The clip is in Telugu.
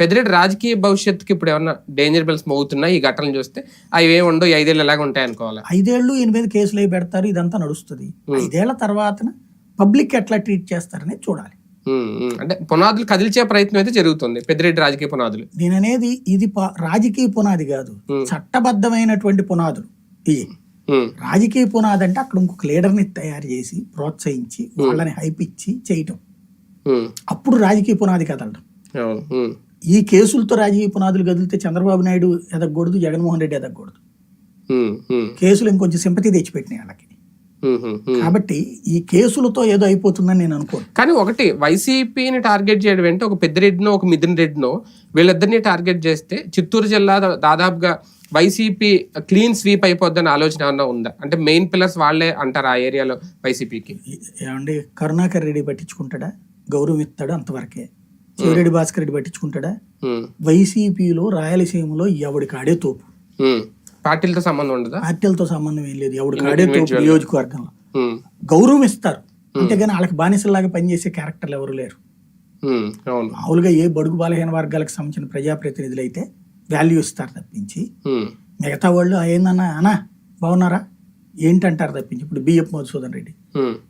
పెద్దిరెడ్డి రాజకీయ భవిష్యత్తుకి ఇప్పుడు ఏమన్నా డేంజర్ బెల్స్ మోగుతున్నాయి? ఈ ఘటనలు చూస్తే అవి ఏమి ఉండవు ఐదేళ్ళు ఎలాగ ఉంటాయి అనుకోవాలా? ఐదేళ్ళు ఈయన మీద కేసులు అవి పెడతారు ఇదంతా నడుస్తుంది. ఐదేళ్ళ తర్వాత పబ్లిక్ ఎట్లా ట్రీట్ చేస్తారనేది చూడాలి. అంటే పునాదులు కదిల్చే ప్రయత్నం అయితే జరుగుతుంది పెద్దిరెడ్డి రాజకీయ పునాదులు. నేననేది ఇది ప- రాజకీయ పునాది కాదు చట్టబద్ధమైనటువంటి పునాదులు. ఉమ్, రాజకీయ పునాది అంటే అక్కడ ఇంకొక లీడర్ని తయారు చేసి ప్రోత్సహించి వాళ్ళని హైప్ ఇచ్చి చేయటం. అప్పుడు రాజకీయ పునాది కదలడం ఈ కేసులతో రాజకీయ పునాదులు కదిలితే చంద్రబాబు నాయుడు ఎదగకూడదు జగన్మోహన్ రెడ్డి ఎదగకూడదు. కేసులు ఇంకొంచెం సింపతి తెచ్చిపెట్టినాయి వాళ్ళకి. కాబట్టి ఈ కేసులతో ఏదో అయిపోతుందని నేను అనుకోను. కానీ ఒకటి వైసీపీని టార్గెట్ చేయడం అంటే ఒక పెద్దిరెడ్డినో ఒక మిథున్ రెడ్డినో వీళ్ళిద్దరిని టార్గెట్ చేస్తే చిత్తూరు జిల్లా దాదాపుగా వైసీపీ క్లీన్ స్వీప్ అయిపోద్దని ఆలోచన ఏమన్నా ఉందా? అంటే మెయిన్ పిల్లర్స్ వాళ్ళే అంటారు ఆ ఏరియాలో వైసీపీకి. ఏమండి కరుణాకర్ రెడ్డి పట్టించుకుంటాడా? గౌరవం ఇస్తాడు అంతవరకే? చెవిరెడ్డి భాస్కర్ రెడ్డి పట్టించుకుంటాడా? వైసీపీలో రాయలసీమలో ఎవడికి ఆడే తోపు. పార్టీలతో సంబంధం ఉండదా? పార్టీలతో సంబంధం ఏం లేదు. ఎవడికి ఆడే తోపు నియోజకవర్గంలో. గౌరవం ఇస్తారు అంతేగాని వాళ్ళకి బానిసల్లాగా పనిచేసే క్యారెక్టర్లు ఎవరు లేరు. మామూలుగా ఏ బడుగు బలహీన వర్గాలకు సంబంధించిన ప్రజాప్రతినిధులు అయితే వాల్యూ ఇస్తారు తప్పించి. మిగతా వాళ్ళు "ఆ, ఏందన్నా అన్నా బాగున్నారా? ఏంటంటారు? తప్పించి. ఇప్పుడు బిఎఫ్ మధుసూదన్ రెడ్డి.